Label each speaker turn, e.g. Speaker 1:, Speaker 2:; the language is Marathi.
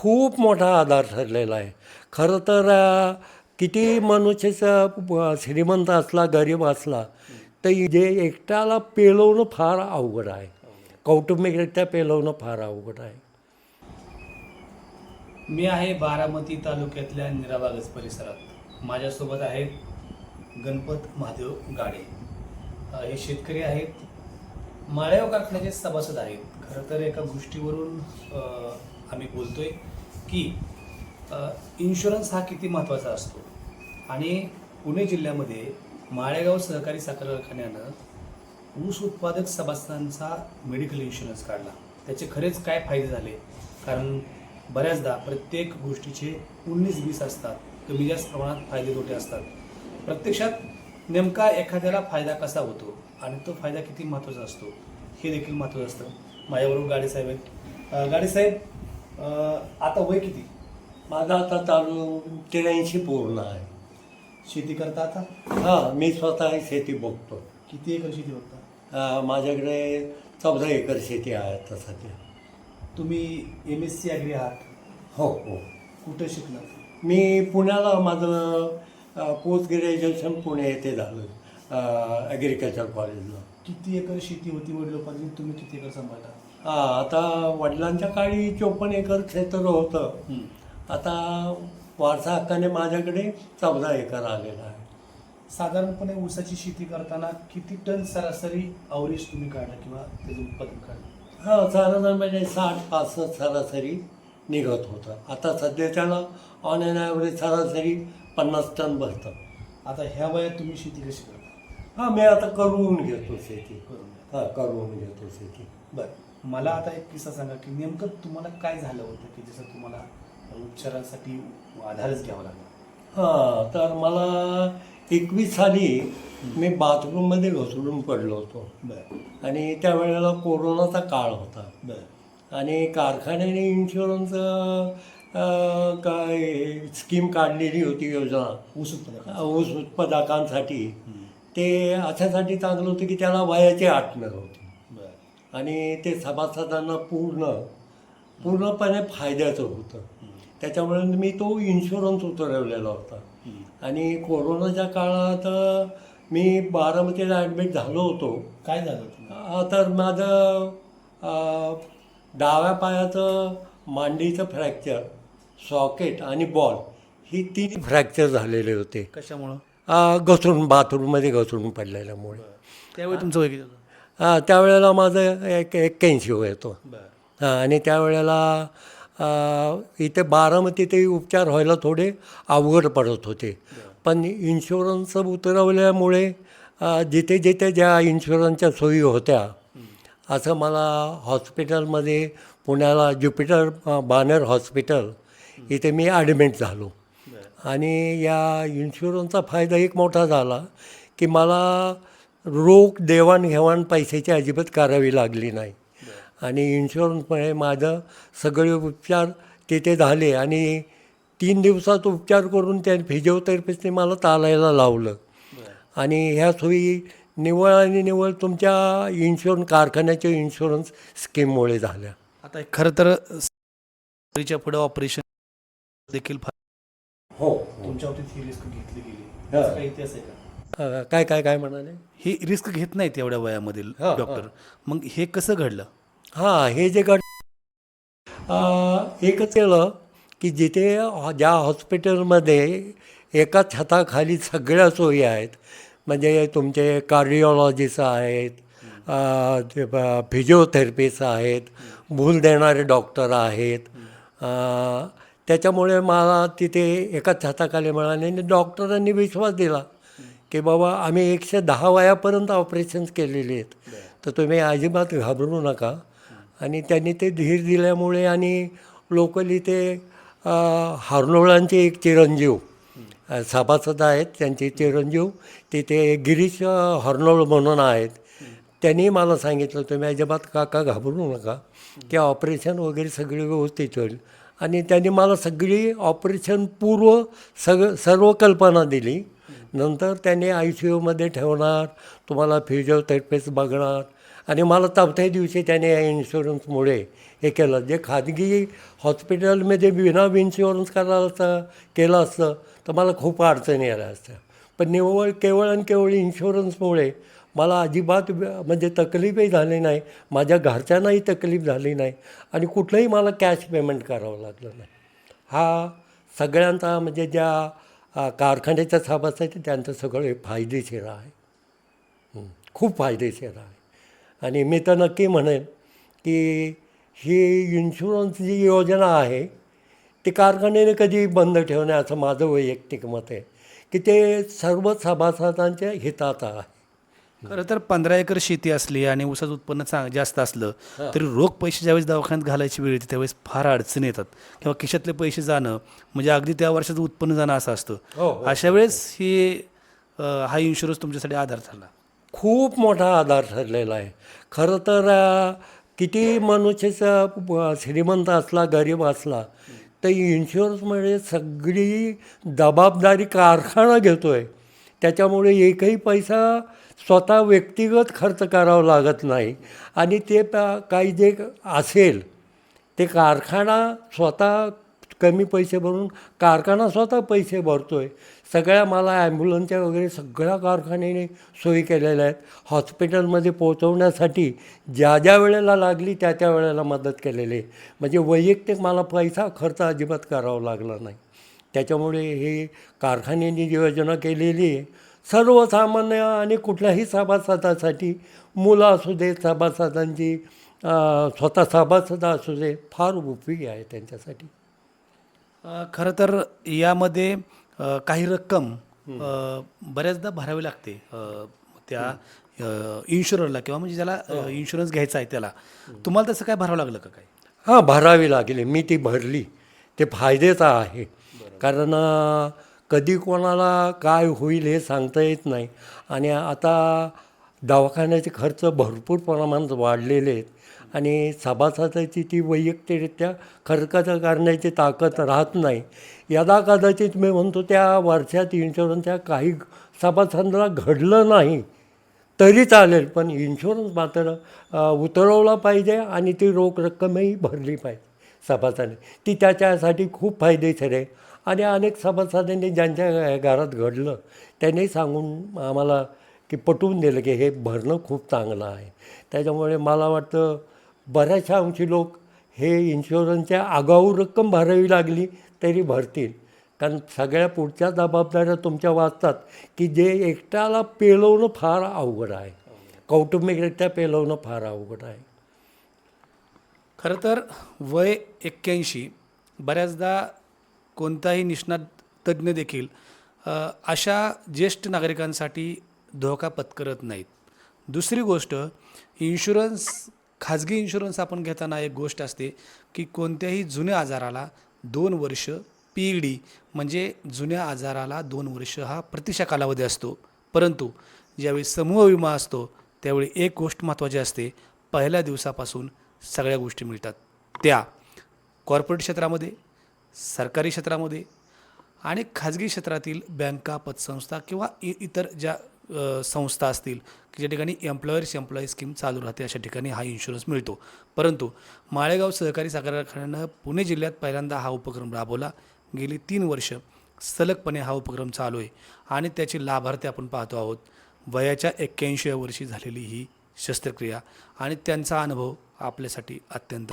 Speaker 1: खूप मोठा आधार ठरलेला आहे. खरं तर किती मनुष्याचा श्रीमंत असला गरीब असला तर जे एकट्याला पेलवणं फार अवघड आहे. कौटुंबिकरित्या पेलवणं फार अवघड आहे.
Speaker 2: मी आहे बारामती तालुक्यातल्या निराबागज परिसरात. माझ्यासोबत आहेत गणपत महादेव गाडे. हे शेतकरी आहेत. माळेव कारखान्याचे सभासद आहेत. खरं तर एका गोष्टीवरून आम्ही आम्ही बोलतोय. की इन्शुरन्स हा किती महत्त्वाचा असतो? आणि पुणे जिल्ह्यामध्ये माळेगाव सहकारी साखर कारखान्यानं ऊस उत्पादक सभासदांचा मेडिकल इन्शुरन्स काढला. त्याचे खरेच काय फायदे झाले? कारण बऱ्याचदा प्रत्येक गोष्टीचे उन्नीस वीस असतात. कमी जास्त प्रमाणात फायदे तोटे असतात. प्रत्यक्षात नेमका एखाद्याला फायदा कसा होतो? आणि तो फायदा किती महत्त्वाचा असतो? हे देखील महत्त्वाचं असतं. माझ्याबरोबर गाडीसाहेब आहेत. गाडीसाहेब गाडी साहेब आता वय किती?
Speaker 1: माझा आता चालू त्र्याऐंशी पूर्ण आहे.
Speaker 2: शेती करता आता?
Speaker 1: हां मी स्वतः शेती बघतो.
Speaker 2: किती एकर शेती बघता?
Speaker 1: अ, माझ्याकडे चौदा एकर शेती आहे आता सध्या.
Speaker 2: तुम्ही एम एस सी ॲग्री आहात.
Speaker 1: हो हो.
Speaker 2: कुठं शिकला
Speaker 1: मी पुण्याला माझं पोस्ट ग्रॅज्युएशन पुणे येथे झालं ॲग्रिकल्चर कॉलेजला
Speaker 2: किती एकर शेती होती वडिलोपार्जित? तुम्ही किती एकर सांभाळता?
Speaker 1: हां आता वडिलांच्या काळी चोपन्न एकर क्षेत्र होतं. आता वारसा हक्काने माझ्याकडे चौदा एकर आलेला आहे.
Speaker 2: साधारणपणे ऊसाची शेती करताना किती टन सरासरी अवरेज तुम्ही काढला किंवा त्याचं उत्पादन काढलं?
Speaker 1: हां साधारण म्हणजे साठ पासष्ट सरासरी निघत होतं. आता सध्याच्याला ऑन अँड ॲव्हरेज सरासरी पन्नास टन भरतं.
Speaker 2: आता ह्या वयात तुम्ही शेती कशी करता?
Speaker 1: हां मी आता करून घेतो शेती.
Speaker 2: करून.
Speaker 1: हां करून घेतो शेती.
Speaker 2: बरं. मला आता एक किस्सा सांगा की नेमकं तुम्हाला काय झालं होतं की जसं तुम्हाला उपचारासाठी आधारच घ्यावा लागला?
Speaker 1: हां तर मला एकवीस साली मी बाथरूममध्ये घसरून पडलो होतो.
Speaker 2: बरं.
Speaker 1: आणि त्यावेळेला कोरोनाचा काळ होता.
Speaker 2: बरं.
Speaker 1: आणि कारखान्याने इन्शुरन्स काय स्कीम काढलेली होती योजना.
Speaker 2: ऊस उत्पादक
Speaker 1: ऊस उत्पादकांसाठी. ते अशासाठी चांगलं होतं की त्याला वयाची अट नव्हती. आणि ते सभासदांना पूर्ण पूर्णपणे फायद्याचं होतं. त्याच्यामुळे मी तो इन्शुरन्स उतरवलेला होता. आणि कोरोनाच्या काळात मी बारामतीला ॲडमिट झालो होतो.
Speaker 2: काय झालं
Speaker 1: तर माझं डाव्या पायाचं मांडीचं फ्रॅक्चर सॉकेट आणि बॉल ही तीन फ्रॅक्चर झालेले होते.
Speaker 2: कशामुळं?
Speaker 1: घसरून बाथरूममध्ये घसरून पडलेल्यामुळे.
Speaker 2: त्यावेळी तुमचं
Speaker 1: अ, त्यावेळेला माझं एक एक्क्याऐंशी वय होतं.
Speaker 2: बरं.
Speaker 1: हा, आणि त्यावेळेला इथे बारामतीतही उपचार व्हायला थोडे अवघड पडत होते. पण इन्शुरन्स उतरवल्यामुळे जिथे जिथे ज्या इन्शुरन्सच्या सोयी होत्या असं मला हॉस्पिटलमध्ये पुण्याला ज्युपिटर बानर हॉस्पिटल इथे मी ॲडमिट झालो. आणि या इन्शुरन्सचा फायदा एक मोठा झाला की मला रोख देवाणघेवाण पैशाची अजिबात करावी लागली नाही. आणि इन्शुरन्समुळे माझं सगळे उपचार तिथे झाले आणि तीन दिवसात उपचार करून त्या फिजिओथेरपिस्टने मला चालायला लावलं. आणि ह्या सोयी निव्वळ आणि निव्वळ तुमच्या इन्शुरन्स कारखान्याच्या इन्शुरन्स स्कीममुळे झाल्या.
Speaker 2: आता खरं तर च्या पुढे ऑपरेशन देखील फार
Speaker 1: हो
Speaker 2: तुमच्या घेतली गेली. इतिहास आहे का?
Speaker 1: काय काय काय म्हणाले?
Speaker 2: ही रिस्क घेत नाहीत एवढ्या वयामधील
Speaker 1: हा,
Speaker 2: डॉक्टर. मग हे कसं घडलं?
Speaker 1: हां हे जे गट एकच केलं की जिथे ज्या हॉस्पिटलमध्ये एका छताखाली सगळ्या सोयी आहेत म्हणजे तुमचे कार्डिओलॉजिस्ट आहेत अ, ते ब- फिजिओथेरपिस्ट आहेत भूल देणारे डॉक्टर आहेत अ, त्याच्यामुळे मला तिथे एका छताखाली मिळाले आणि डॉक्टरांनी विश्वास दिला. की बाबा आम्ही एकशे दहा वयापर्यंत ऑपरेशन्स केलेली आहेत. तर तुम्ही अजिबात घाबरू नका. आणि त्यांनी ते धीर दिल्यामुळे आणि लोकली ते हार्नोळांचे एक चिरंजीव सभासद आहेत त्यांचे चिरंजीव तिथे गिरीश हर्नोळ म्हणून आहेत. त्यांनी मला सांगितलं तुम्ही अजिबात काका घाबरू नका. की ऑपरेशन वगैरे सगळे व्यवस्थित होईल. आणि त्यांनी मला सगळी ऑपरेशन पूर्व सग सर्व कल्पना दिली. नंतर त्यांनी आय सी यूमध्ये ठेवणार तुम्हाला फिजिओथेरपिस्ट बघणार. आणि मला चौथ्या दिवशी त्याने या इन्शुरन्समुळे हे केलं. जे खाजगी हॉस्पिटलमध्ये विना इन्शुरन्स करायला असतं केलं असतं तर मला खूप अडचणी आल्या असत्या. पण निव्वळ केवळ आणि केवळ इन्शुरन्समुळे मला अजिबात म्हणजे तकलीफही झाली नाही. माझ्या घरच्यांनाही तकलीफ झाली नाही. आणि कुठलंही मला कॅश पेमेंट करावं लागलं नाही. हा सगळ्यांचा म्हणजे ज्या कारखान्याच्या सभासद त्यांचं सगळं फायदेशीर आहे. खूप फायदेशीर आहे. आणि मी तर नक्की म्हणेन की ही इन्शुरन्स जी योजना आहे ती कारखान्याने कधी बंद ठेवणे असं माझं वैयक्तिक मत आहे की ते सर्व सभासदांच्या हिताचं आहे.
Speaker 2: खरं तर पंधरा एकर शेती असली आणि ऊसाचं उत्पन्न चांग जास्त असलं तरी रोख पैसे ज्यावेळेस दवाखान्यात घालायची वेळ येते त्यावेळेस फार अडचणी येतात. किंवा खिशातले पैसे जाणं म्हणजे अगदी त्या वर्षाचं उत्पन्न जाणं असं असतं.
Speaker 1: हो, हो.
Speaker 2: अशा वेळेस ही हा इन्शुरन्स तुमच्यासाठी आधार ठरला.
Speaker 1: खूप मोठा आधार ठरलेला आहे. खरं तर किती मनुष्याचा श्रीमंत असला गरीब असला तर इन्शुरन्समध्ये सगळी जबाबदारी कारखाना घेतो आहे त्याच्यामुळे एकही पैसा स्वतः व्यक्तिगत खर्च करावा लागत नाही. आणि ते काही जे असेल ते कारखाना स्वतः कमी पैसे भरून कारखाना स्वतः पैसे भरतो आहे सगळ्या मला ॲम्ब्युलन्सच्या वगैरे सगळ्या कारखान्याने सोयी केलेल्या आहेत. हॉस्पिटलमध्ये पोहोचवण्यासाठी ज्या ज्या वेळेला लागली त्या त्या वेळेला मदत केलेली आहे. म्हणजे वैयक्तिक मला पैसा खर्च अजिबात करावा लागला नाही. त्याच्यामुळे हे कारखान्यांनी जी योजना केलेली आहे. सर्वसामान्य आणि कुठल्याही सभासदासाठी मुलं असू दे सभासदांची स्वतः सभासद असू दे फार उपयोगी आहे त्यांच्यासाठी.
Speaker 2: खरं तर यामध्ये काही रक्कम बऱ्याचदा भरावी लागते. त्या इन्शुररला किंवा म्हणजे ज्याला इन्शुरन्स घ्यायचा आहे त्याला. तुम्हाला तसं काय भरावं लागलं का काय
Speaker 1: हां भरावी लागली. मी ती भरली. ते फायद्याचं आहे. कारण कधी कोणाला काय होईल हे सांगता येत नाही. आणि आता दवाखान्याचे खर्च भरपूर प्रमाणात वाढलेले आहेत. आणि सभासदाची ती वैयक्तिकरित्या खर्च करण्याची ताकद राहत नाही. यदा कदाचित मी म्हणतो त्या वर्षात इन्शुरन्सच्या काही सभासदांना घडलं नाही तरी चालेल. पण इन्शुरन्स मात्र उतरवला पाहिजे आणि ती रोख रक्कमही भरली पाहिजे सभासदाने. ती त्याच्यासाठी खूप फायदेशीर आहे. आणि अनेक सभासदांनी ज्यांच्या घरात घडलं त्यांनी सांगून आम्हाला की पटवून दिलं की हे भरणं खूप चांगलं आहे. त्याच्यामुळे मला वाटतं बऱ्याचशा अंशी लोक हे इन्शुरन्सच्या आगाऊ रक्कम भरावी लागली तरी भरतील. कारण सगळ्या पुढच्या जबाबदाऱ्या तुमच्या वाचतात की जे एकट्याला पेलवणं फार अवघड आहे. कौटुंबिकरित्या पेलवणं फार अवघड आहे.
Speaker 2: खरं तर वय एक्क्याऐंशी बऱ्याचदा कोणताही निष्णात तज्ज्ञ देखील अशा ज्येष्ठ नागरिकांसाठी धोका पत्करत नाहीत. दुसरी गोष्ट इन्शुरन्स खाजगी इन्शुरन्स आपण घेताना एक गोष्ट असते की कोणत्याही जुन्या आजाराला दोन वर्ष पी ई डी म्हणजे जुन्या आजाराला दोन वर्ष हा प्रतिशा कालावधी असतो. परंतु ज्यावेळी समूह विमा असतो त्यावेळी एक गोष्ट महत्त्वाची असते पहिल्या दिवसापासून सगळ्या गोष्टी मिळतात. त्या कॉर्पोरेट क्षेत्रामध्ये सरकारी क्षेत्रामध्ये आणि खाजगी क्षेत्रातील बँका पतसंस्था किंवा इ इतर ज्या संस्था असतील की ज्या ठिकाणी एम्प्लॉयर्स एम्प्लॉई स्कीम चालू राहते अशा ठिकाणी हा इन्शुरन्स मिळतो. परंतु माळेगाव सहकारी साखर कारखान्यानं पुणे जिल्ह्यात पहिल्यांदा हा उपक्रम राबवला. गेली तीन वर्ष सलगपणे हा उपक्रम चालू आहे आणि त्याचे लाभार्थी आपण पाहतो आहोत. वयाच्या एक्क्याऐंशी वर्षी झालेली ही शस्त्रक्रिया आणि त्यांचा अनुभव आपल्यासाठी अत्यंत